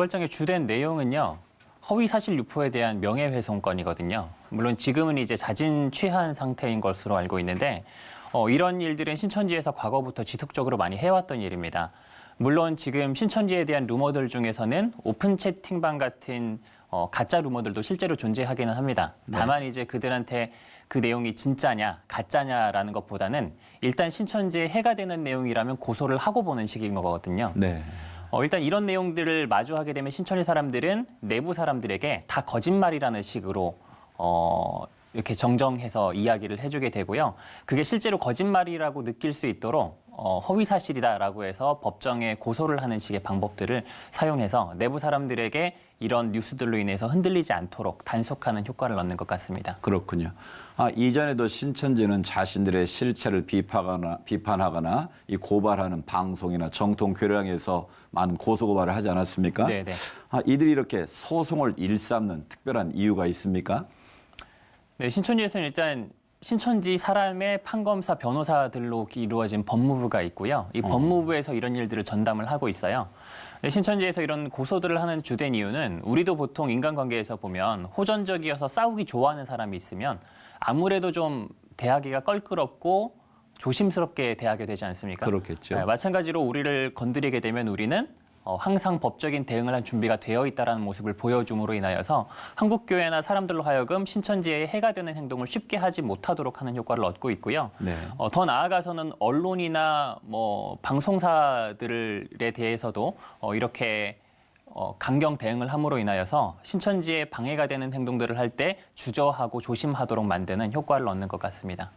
고발장의 주된 내용은요. 허위 사실 유포에 대한 명예훼손건이거든요. 물론 지금은 이제 자진 취한 상태인 것으로 알고 있는데 어, 이런 일들은 신천지에서 과거부터 지속적으로 많이 해왔던 일입니다. 물론 지금 신천지에 대한 루머들 중에서는 오픈 채팅방 같은 어, 가짜 루머들도 실제로 존재하기는 합니다. 다만 이제 그들한테 그 내용이 진짜냐 가짜냐라는 것보다는 일단 신천지에 해가 되는 내용이라면 고소를 하고 보는 식인 거거든요. 네. 어, 일단 이런 내용들을 마주하게 되면 신천지 사람들은 내부 사람들에게 다 거짓말이라는 식으로 어, 이렇게 정정해서 이야기를 해주게 되고요. 그게 실제로 거짓말이라고 느낄 수 있도록 어, 허위 사실이다라고 해서 법정에 고소를 하는 식의 방법들을 사용해서 내부 사람들에게 이런 뉴스들로 인해서 흔들리지 않도록 단속하는 효과를 얻는 것 같습니다. 그렇군요. 아, 이전에도 신천지는 자신들의 실체를 비판하거나, 비판하거나 이 고발하는 방송이나 정통 교량에서 많은 고소고발을 하지 않았습니까? 네네. 아, 이들이 이렇게 소송을 일삼는 특별한 이유가 있습니까? 네, 신천지에서는 일단 신천지 사람의 판검사 변호사들로 이루어진 법무부가 있고요. 이 법무부에서 이런 일들을 전담을 하고 있어요. 네, 신천지에서 이런 고소들을 하는 주된 이유는 우리도 보통 인간관계에서 보면 호전적이어서 싸우기 좋아하는 사람이 있으면 아무래도 좀 대하기가 껄끄럽고 조심스럽게 대하게 되지 않습니까? 그렇겠죠. 네, 마찬가지로 우리를 건드리게 되면 우리는 어, 항상 법적인 대응을 한 준비가 되어 있다라는 모습을 보여줌으로 인하여서 한국 교회나 사람들로 하여금 신천지에 해가 되는 행동을 쉽게 하지 못하도록 하는 효과를 얻고 있고요. 네. 어, 더 나아가서는 언론이나 뭐 방송사들에 대해서도 어, 이렇게 어, 강경 대응을 함으로 인하여서 신천지에 방해가 되는 행동들을 할 때 주저하고 조심하도록 만드는 효과를 얻는 것 같습니다.